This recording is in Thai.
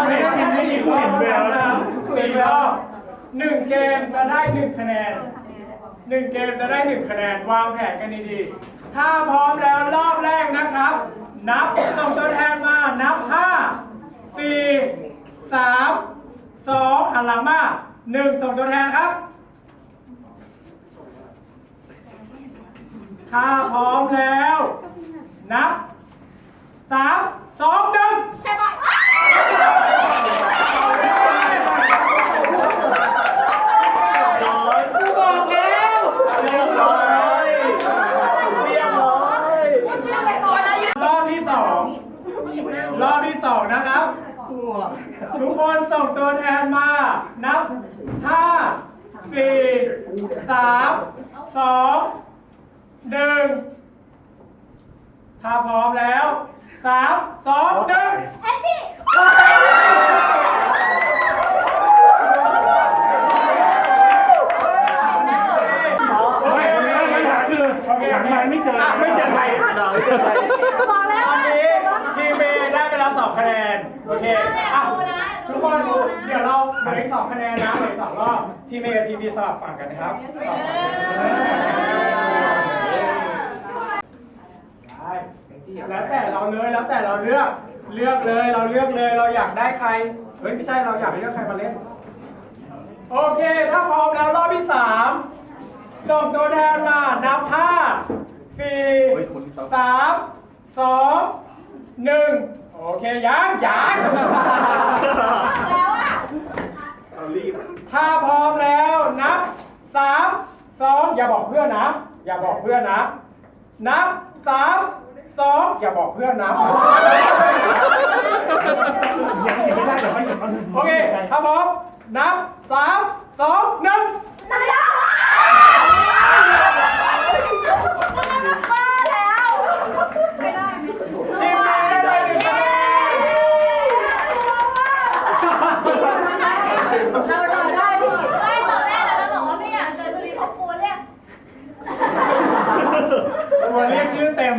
เราจะได้กันสี่รอบนะครับสี่รอบหนึ่งเกมจะได้หนึ่งคะแนนหนึ่งเกมจะได้หนึ่งคะแนนวางแผนกันดีๆ ถ้าพร้อมแล้วรอบแรกนะครับ นับส่งตัวแทนมานับห้าสี่สามสองหันหลังมาหนึ่งส่งตัวแทนครับ ถ้าพร้อมแล้ว นับสามสองหนึ่ง ใช่ปะ บอกแล้วเรียบร้อยเรียบร้อย พูดชื่อไปก่อนแล้วยัง รอบที่สองรอบที่สองนะครับ ทุกคนส่งตัวแทนมา นับห้าสี่สามสองหนึ่งถ้าพร้อมแล้วสามสองหนึ่งแท็กซี่โอเคปัญหาคือโอเคหลังไม่เจอไม่เจอใครไม่เจอใคร บอกแล้ว คะแนน โอเคอะทุกคนเดี๋ยวเราเหลืออีกสองคะแนนนะเหลืออีกสองรอบ ทีมเอกับทีมบีสลับฝั่งกันนะครับสองฝั่งได้แล้วแต่เราเลย แล้วแต่เราเลือก เลือกเลย เราเลือกเลย เราอยากได้ใคร เฮ้ยไม่ใช่ เราอยากเลือกใครมาเล่น โอเค ถ้าพร้อมแล้วรอบที่สามส่งตัวแทนมา นับห้าสี่สามสองหนึ่ง โอเคยังยังแล้วอะถ้าพร้อมแล้วนับสามสองอย่าบอกเพื่อนนะ อย่าบอกเพื่อนนะ นับสามสองอย่าบอกเพื่อนนะ ยังไม่ได้เดี๋ยวไม่หยุดมันโอเค ถ้าพร้อมนับสามสองหนึ่ง นาฬิกาบ้าแล้วไม่ได้ไหม ทีมนี้ได้ไปหนึ่งคะแนน เราเราได้ดิไม่ตอนแรกเราบอกว่าไม่อยากเจอสุริพบปูเรียก ตัวเรียกชื่อเต็ม